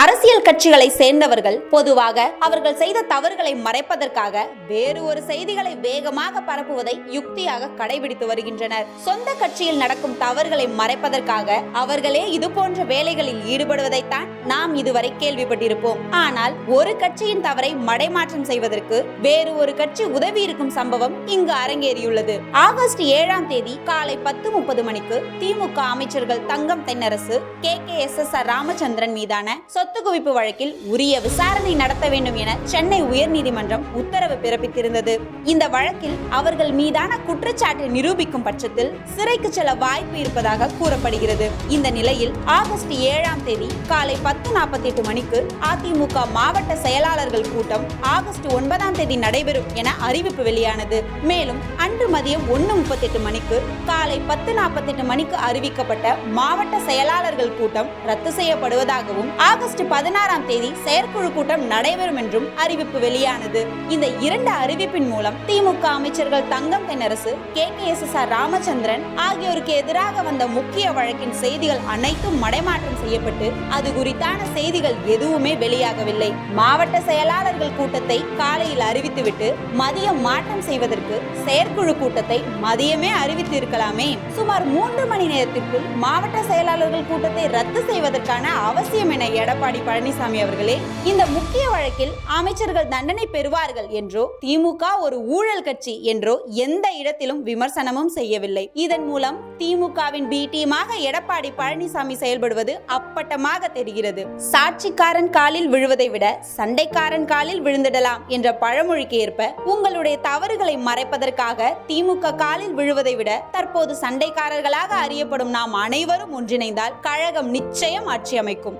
அரசியல் கட்சிகளை சேர்ந்தவர்கள் பொதுவாக அவர்கள் செய்த தவறுகளை மறைப்பதற்காக வேறு ஒரு செய்திகளை வேகமாக பரப்புவதை யுக்தியாக கடைபிடித்து வருகின்றனர். சொந்த கட்சியில் நடக்கும் தவறுகளை மறைப்பதற்காக அவர்களே இது போன்ற வேலைகளில் ஈடுபடுவதைத்தான் நாம் இதுவரை கேள்விப்பட்டிருப்போம். ஆனால் ஒரு கட்சியின் தவறை மடைமாற்றம் செய்வதற்கு வேறு ஒரு கட்சி உதவி இருக்கும் சம்பவம் இங்கு அரங்கேறியுள்ளது. ஆகஸ்ட் ஏழாம் தேதி காலை பத்து முப்பது மணிக்கு திமுக அமைச்சர்கள் Thangam Thennarasu K K S S R Ramachandran மீதான சொத்து குவிப்பு வழக்கில் உரிய விசாரணை நடத்த வேண்டும் என சென்னை உயர்நீதிமன்றம் உத்தரவு பிறப்பித்திருந்தது. இந்த வழக்கில் அவர்கள் மீதான குற்றச்சாட்டை நிரூபிக்கும் பட்சத்தில் சிறைக்கு செல்ல வாய்ப்பு இருப்பதாக கூறப்படுகிறது. இந்த நிலையில் ஆகஸ்ட் ஏழாம் தேதி காலை பத்து நாற்பத்தி எட்டு மணிக்கு அதிமுக மாவட்ட செயலாளர்கள் கூட்டம் ஆகஸ்ட் ஒன்பதாம் தேதி நடைபெறும் என அறிவிப்பு வெளியானது. மேலும் அன்று மதியம் ஒன்று முப்பத்தெட்டு மணிக்கு காலை பத்து நாற்பத்தெட்டு மணிக்கு அறிவிக்கப்பட்ட மாவட்ட செயலாளர்கள் கூட்டம் ரத்து செய்யப்படுவதாகவும் ஆகஸ்ட் பதினாறாம் தேதி செயற்குழு கூட்டம் நடைபெறும் என்றும் அறிவிப்பு வெளியானது. இந்த இரண்டு அறிவிப்பின் மூலம் திமுக அமைச்சர்கள் Thangam Thennarasu K. K. S. S. R. Ramachandran ஆகியோருக்கு எதிராக வந்த முக்கிய வழக்கின் செய்திகள் அனைத்தும் மடைமாற்றம் செய்யப்பட்டு அது குறித்தான செய்திகள் எதுவுமே வெளியாகவில்லை. மாவட்ட செயலாளர்கள் கூட்டத்தை காலையில் அறிவித்துவிட்டு மதியம் மாற்றம் செய்வதற்கு செயற்குழு கூட்டத்தை மதியமே அறிவித்து இருக்கலாமே சுமார் மூன்று மணி நேரத்திற்குள் மாவட்ட செயலாளர்கள் கூட்டத்தை ரத்து செய்வதற்கான அவசியம் என எடப்பாடி பழனிசாமி அவர்களே இந்த முக்கிய வழக்கில் அமைச்சர்கள் தண்டனை பெறுவார்கள் என்றோ திமுக ஒரு ஊழல் கட்சி என்றோ எந்த இடத்திலும் விமர்சனமும் செய்யவில்லை. இதன் மூலம் திமுகவின் பி டீமாக எடப்பாடி பழனிசாமி செயல்படுவது அப்பட்டமாக தெரிகிறது. சாட்சிக்காரன் காலில் விழுவதை விட சண்டைக்காரன் காலில் விழுந்திடலாம் என்ற பழமொழிக்கு ஏற்ப உங்களுடைய தவறுகளை மறைப்பதற்காக திமுக காலில் விழுவதை விட தற்போது சண்டைக்காரர்களாக அறியப்படும் நாம் அனைவரும் ஒன்றிணைந்தால் கழகம் நிச்சயம் ஆட்சி அமைக்கும்.